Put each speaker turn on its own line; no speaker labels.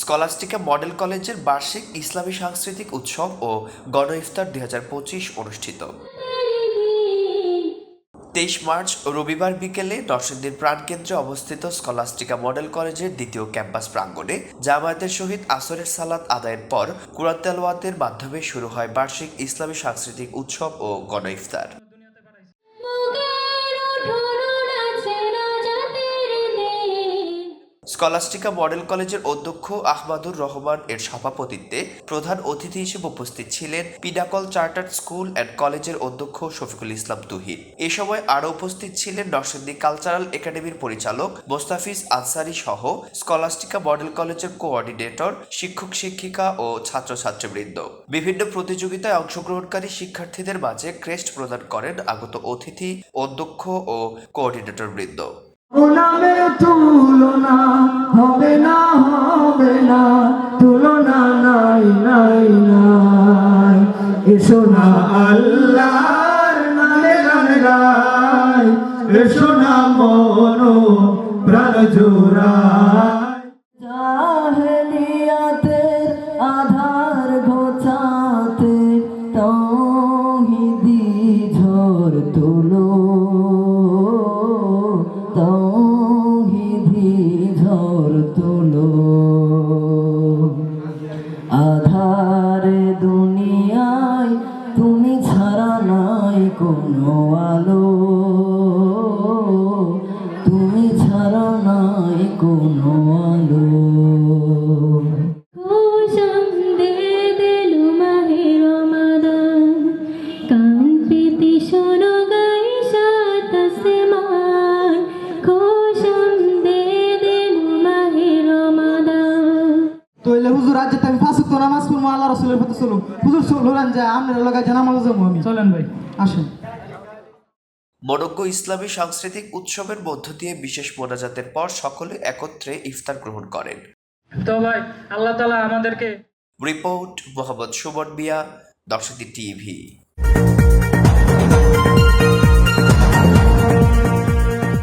Scholastica model কলেজের বার্ষিক ইসলামী সাংস্কৃতিক উৎসব ও গণ ইফতার দুই হাজার পঁচিশ অনুষ্ঠিত। তেইশ মার্চ রবিবার বিকেলে নরসিংদীর প্রাণকেন্দ্রে অবস্থিত স্কলাস্টিকা মডেল কলেজের দ্বিতীয় ক্যাম্পাস প্রাঙ্গণে জামায়াতের সহিত আসরের সালাত আদায়ের পর কুরআন তেলাওয়াতের মাধ্যমে শুরু হয় বার্ষিক ইসলামী সাংস্কৃতিক উৎসব ও গণ ইফতার স্কলাস্টিকা মডেল কলেজের অধ্যক্ষ আহমাদুর রহমান এর সভাপতিত্বে প্রধান অতিথি হিসেবে উপস্থিত ছিলেন পিডাকল চার্টার্ড স্কুল অ্যান্ড কলেজের অধ্যক্ষ শফিকুল ইসলাম তুহিন। এ সময় আরও উপস্থিত ছিলেন নরসিংদী কালচারাল একাডেমির পরিচালক মোস্তাফিজ আনসারি সহ স্কলাস্টিকা মডেল কলেজের কোঅর্ডিনেটর, শিক্ষক শিক্ষিকা ও ছাত্রছাত্রীবৃন্দ। বিভিন্ন প্রতিযোগিতায় অংশগ্রহণকারী শিক্ষার্থীদের মাঝে ক্রেস্ট প্রদান করেন আগত অতিথি, অধ্যক্ষ ও কোঅর্ডিনেটর বৃন্দ
ও নামের তুলনা হবে না হবে না, তুলনা নাই নাই নাই। এসো না আল্লাহর নামে গান গাই, এসো না মন প্রাণ জাহেলিয়াতের আধার ঘোচাতে তুলো। আধারে দুনিয়ায় তুমি ছাড়া নাই কোনো আলো। তুমি ছাড়া নাই কোনো আলো।
দে শোনো গাই সাত আসমান খুশম দে দিলু মাহে রমাদান।
তইলে হুজুর আজ যেতে তো নামাজ পড়ব আল্লাহ রসুলের পথে চলুন হুজুর চলুন যে এলাকায় জানামাজ যাব আমি। চলেন ভাই। আসেন।
মরক্কো ইসলামী সাংস্কৃতিক উৎসবের মধ্য দিয়ে বিশেষ মোনাজাতের পর সকলে একত্রে ইফতার গ্রহণ করেন।
তো ভাই আল্লাহ তালা আমাদেরকে
রিপোর্ট মোহাম্মদ সুমন মিয়া দর্শকী টিভি।